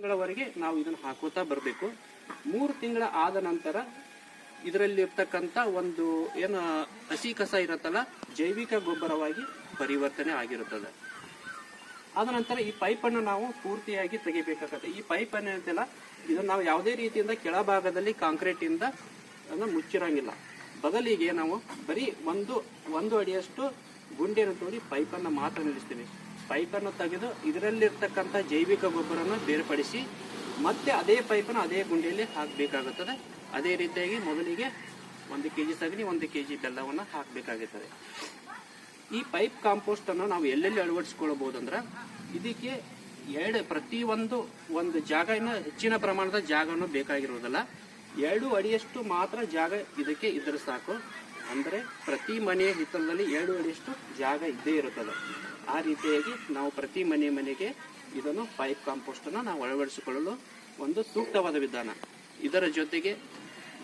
ತಿಂಗಳವರೆಗೆ ನಾವು ಇದನ್ನು ಹಾಕೋತಾ ಬರಬೇಕು. ಮೂರು ತಿಂಗಳ ಆದ ನಂತರ ಇದರಲ್ಲಿ ಇರ್ತಕ್ಕಂಥ ಒಂದು ಏನು ಹಸಿ ಕಸ ಇರುತ್ತಲ್ಲ, ಜೈವಿಕ ಗೊಬ್ಬರವಾಗಿ ಪರಿವರ್ತನೆ ಆಗಿರುತ್ತದೆ. ಆದ ನಂತರ ಈ ಪೈಪನ್ನು ನಾವು ಪೂರ್ತಿಯಾಗಿ ತೆಗಿಬೇಕಾಗತ್ತೆ. ಈ ಪೈಪ್ ಏನಂತಿಲ್ಲ ಇದನ್ನು ನಾವು ಯಾವುದೇ ರೀತಿಯಿಂದ ಕೆಳಭಾಗದಲ್ಲಿ ಕಾಂಕ್ರೀಟ್ ಇಂದ ಮುಚ್ಚಿರೋಂಗಿಲ್ಲ ಮುಚ್ಚಿರಂಗಿಲ್ಲ. ಬದಲಿಗೆ ನಾವು ಬರೀ ಒಂದು ಒಂದು ಅಡಿಯಷ್ಟು ಗುಂಡಿಯನ್ನು ತೋರಿ ಪೈಪನ್ನು ಮಾತ್ರ ನಿಲ್ಲಿಸ್ತೀವಿ. ಪೈಪನ್ನು ತೆಗೆದು ಇದರಲ್ಲಿರ್ತಕ್ಕಂಥ ಜೈವಿಕ ಗೊಬ್ಬರವನ್ನು ಬೇರ್ಪಡಿಸಿ ಮತ್ತೆ ಅದೇ ಪೈಪನ್ನು ಅದೇ ಗುಂಡಿಯಲ್ಲಿ ಹಾಕಬೇಕಾಗುತ್ತದೆ. ಅದೇ ರೀತಿಯಾಗಿ ಮೊದಲಿಗೆ ಒಂದು ಕೆ ಜಿ ಸಗಣಿ, ಒಂದು ಕೆ ಜಿ ಬೆಲ್ಲವನ್ನು ಹಾಕಬೇಕಾಗುತ್ತದೆ. ಈ ಪೈಪ್ ಕಾಂಪೋಸ್ಟನ್ನು ನಾವು ಎಲ್ಲೆಲ್ಲಿ ಅಳವಡಿಸ್ಕೊಳ್ಬೋದು ಅಂದ್ರೆ ಇದಕ್ಕೆ ಎರಡು, ಪ್ರತಿಯೊಂದು ಒಂದು ಜಾಗ ಇನ್ನು ಹೆಚ್ಚಿನ ಪ್ರಮಾಣದ ಜಾಗವನ್ನು ಬೇಕಾಗಿರುವುದಿಲ್ಲ. ಎರಡು ಅಡಿಯಷ್ಟು ಮಾತ್ರ ಜಾಗ ಇದಕ್ಕೆ ಇದ್ರೆ ಸಾಕು. ಅಂದರೆ ಪ್ರತಿ ಮನೆಯ ಹಿತ್ತಲದಲ್ಲಿ ಎರಡು ಅಡಿಯಷ್ಟು ಜಾಗ ಇದ್ದೇ ಇರುತ್ತದೆ. ಆ ರೀತಿಯಾಗಿ ನಾವು ಪ್ರತಿ ಮನೆ ಮನೆಗೆ ಇದನ್ನು ಪೈಪ್ ಕಾಂಪೋಸ್ಟ್ ಅನ್ನು ನಾವು ಅಳವಡಿಸಿಕೊಳ್ಳಲು ಒಂದು ಸೂಕ್ತವಾದ ವಿಧಾನ. ಇದರ ಜೊತೆಗೆ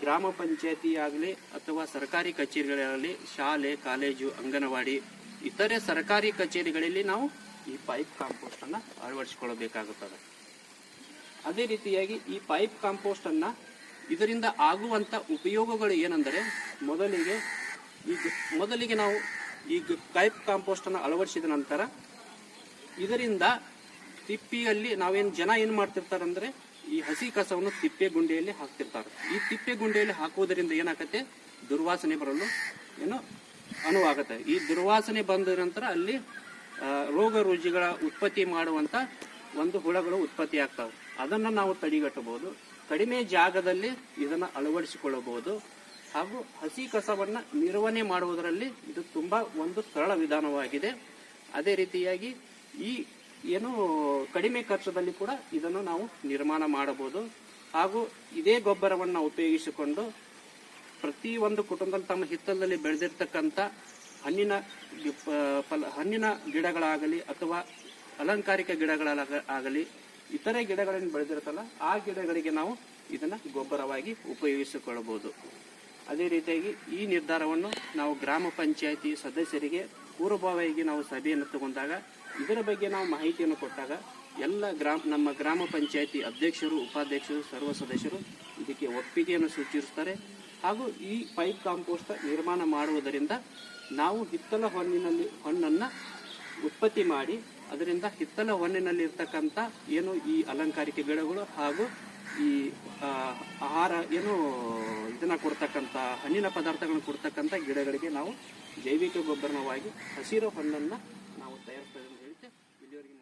ಗ್ರಾಮ ಪಂಚಾಯತಿ ಆಗಲಿ ಅಥವಾ ಸರ್ಕಾರಿ ಕಚೇರಿಗಳಾಗಲಿ, ಶಾಲೆ, ಕಾಲೇಜು, ಅಂಗನವಾಡಿ, ಇತರೆ ಸರ್ಕಾರಿ ಕಚೇರಿಗಳಲ್ಲಿ ನಾವು ಈ ಪೈಪ್ ಕಾಂಪೋಸ್ಟ್ ಅನ್ನ ಅಳವಡಿಸಿಕೊಳ್ಳಬೇಕಾಗುತ್ತದೆ. ಅದೇ ರೀತಿಯಾಗಿ ಈ ಪೈಪ್ ಕಾಂಪೋಸ್ಟ್ ಅನ್ನ ಇದರಿಂದ ಆಗುವಂತ ಉಪಯೋಗಗಳು ಏನೆಂದರೆ, ಮೊದಲಿಗೆ ಈಗ ಮೊದಲಿಗೆ ನಾವು ಈಗ ಕೈಪ್ ಕಾಂಪೋಸ್ಟ್ ಅನ್ನು ಅಳವಡಿಸಿದ ನಂತರ ಇದರಿಂದ ತಿಪ್ಪಿಯಲ್ಲಿ ನಾವೇನು ಜನ ಏನು ಮಾಡ್ತಿರ್ತಾರಂದ್ರೆ ಈ ಹಸಿ ಕಸವನ್ನು ತಿಪ್ಪೆ ಗುಂಡಿಯಲ್ಲಿ ಹಾಕ್ತಿರ್ತಾರೆ. ಈ ತಿಪ್ಪೆ ಗುಂಡಿಯಲ್ಲಿ ಹಾಕುವುದರಿಂದ ಏನಾಗತ್ತೆ? ದುರ್ವಾಸನೆ ಬರಲು ಏನು ಅನುವಾಗತ್ತೆ. ಈ ದುರ್ವಾಸನೆ ಬಂದ ನಂತರ ಅಲ್ಲಿ ರೋಗ ರುಜಿಗಳ ಉತ್ಪತ್ತಿ ಮಾಡುವಂತ ಒಂದು ಹುಳಗಳು ಉತ್ಪತ್ತಿ ಆಗ್ತವೆ. ಅದನ್ನು ನಾವು ತಡೆಗಟ್ಟಬಹುದು. ಕಡಿಮೆ ಜಾಗದಲ್ಲಿ ಇದನ್ನ ಅಳವಡಿಸಿಕೊಳ್ಳಬಹುದು. ಹಾಗೂ ಹಸಿ ಕಸವನ್ನು ನಿರ್ವಹಣೆ ಮಾಡುವುದರಲ್ಲಿ ಇದು ತುಂಬ ಒಂದು ಸರಳ ವಿಧಾನವಾಗಿದೆ. ಅದೇ ರೀತಿಯಾಗಿ ಈ ಏನು ಕಡಿಮೆ ಖರ್ಚದಲ್ಲಿ ಕೂಡ ಇದನ್ನು ನಾವು ನಿರ್ಮಾಣ ಮಾಡಬಹುದು. ಹಾಗೂ ಇದೇ ಗೊಬ್ಬರವನ್ನು ಉಪಯೋಗಿಸಿಕೊಂಡು ಪ್ರತಿ ಒಂದು ಕುಟುಂಬದಲ್ಲಿ ತಮ್ಮ ಹಿತ್ತಲದಲ್ಲಿ ಬೆಳೆದಿರ್ತಕ್ಕಂಥ ಹಣ್ಣಿನ ಫಲ, ಹಣ್ಣಿನ ಗಿಡಗಳಾಗಲಿ ಅಥವಾ ಅಲಂಕಾರಿಕ ಗಿಡಗಳಾಗ, ಆಗಲಿ ಇತರೆ ಗಿಡಗಳನ್ನು ಬೆಳೆದಿರುತ್ತಲ್ಲ, ಆ ಗಿಡಗಳಿಗೆ ನಾವು ಇದನ್ನು ಗೊಬ್ಬರವಾಗಿ ಉಪಯೋಗಿಸಿಕೊಳ್ಳಬಹುದು. ಅದೇ ರೀತಿಯಾಗಿ ಈ ನಿರ್ಧಾರವನ್ನು ನಾವು ಗ್ರಾಮ ಪಂಚಾಯಿತಿ ಸದಸ್ಯರಿಗೆ, ಪೂರ್ವಭಾವಿಯಾಗಿ ನಾವು ಸಭೆಯನ್ನು ತಗೊಂಡಾಗ, ಇದರ ಬಗ್ಗೆ ನಾವು ಮಾಹಿತಿಯನ್ನು ಕೊಟ್ಟಾಗ ಎಲ್ಲ ಗ್ರಾಮ, ನಮ್ಮ ಗ್ರಾಮ ಪಂಚಾಯಿತಿ ಅಧ್ಯಕ್ಷರು, ಉಪಾಧ್ಯಕ್ಷರು, ಸರ್ವ ಸದಸ್ಯರು ಇದಕ್ಕೆ ಒಪ್ಪಿಗೆಯನ್ನು ಸೂಚಿಸುತ್ತಾರೆ ಹಾಗೂ ಈ ಪೈಪ್ ಕಾಂಪೋಸ್ಟ್ ನಿರ್ಮಾಣ ಮಾಡುವುದರಿಂದ ನಾವು ಹಿತ್ತಲ ಹೊನ್ನಿನಲ್ಲಿ, ಹೊನ್ನನ್ನು ಉತ್ಪತ್ತಿ ಮಾಡಿ, ಅದರಿಂದ ಹಿತ್ತಲ ಹೊನ್ನಿನಲ್ಲಿರ್ತಕ್ಕಂಥ ಏನು ಈ ಅಲಂಕಾರಿಕ ಗಿಡಗಳು ಹಾಗೂ ಈ ಆಹಾರ, ಏನು ಇದನ್ನು ಕೊಡ್ತಕ್ಕಂಥ ಹಣ್ಣಿನ ಪದಾರ್ಥಗಳನ್ನು ಕೊಡ್ತಕ್ಕಂಥ ಗಿಡಗಳಿಗೆ ನಾವು ಜೈವಿಕ ಗೊಬ್ಬರವಾಗಿ ಹಸಿರು ಹಣ್ಣನ್ನು ನಾವು ತಯಾರಿಸ್ತೇವೆ ಅಂತ ಹೇಳ್ತೇವೆ ಇಲ್ಲಿವರೆಗೆ